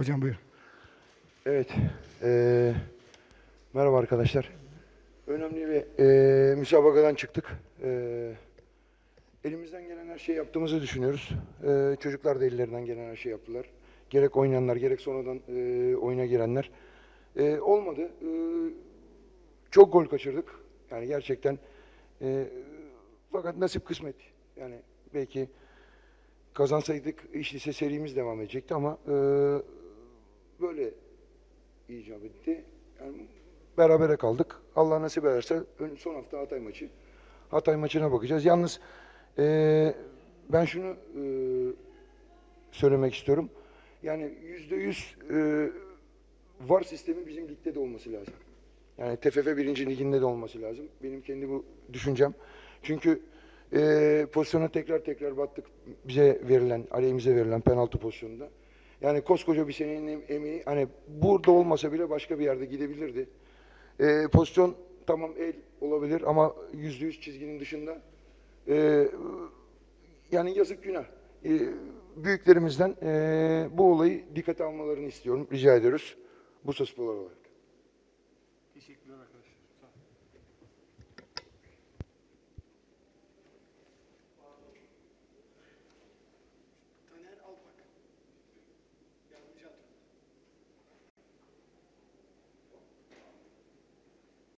Hocam buyur. Evet. eee, merhaba arkadaşlar. Önemli bir eee, müsabakadan çıktık. Eee, elimizden gelen her şeyi yaptığımızı düşünüyoruz. Eee, çocuklar da ellerinden gelen her şeyi yaptılar. Gerek oynayanlar, gerek sonradan eee, oyuna girenler. Eee, olmadı. Eee, çok gol kaçırdık. Yani gerçekten. Eee, fakat nasip kısmet. Yani belki kazansaydık iş lise serimiz devam edecekti ama eee, böyle icap etti. Yani berabere kaldık. Allah nasip ederse son hafta Hatay maçı. Hatay maçına bakacağız. Yalnız eee, ben şunu eee, söylemek istiyorum. Yani yüzde yüz eee, var sistemi bizim ligde de olması lazım. Yani TFF birinci liginde de olması lazım. Benim kendi bu düşüncem. Çünkü eee pozisyona tekrar tekrar battık. Bize verilen, aleyhimize verilen penaltı pozisyonunda. Yani koskoca bir senenin emeği hani burada olmasa bile başka bir yerde gidebilirdi. E, pozisyon tamam el olabilir ama yüzde yüz çizginin dışında e, yani yazık günah. E, büyüklerimizden e, bu olayı dikkate almalarını istiyorum. Rica ediyoruz. Bursa Spor olarak. Teşekkürler arkadaşlar.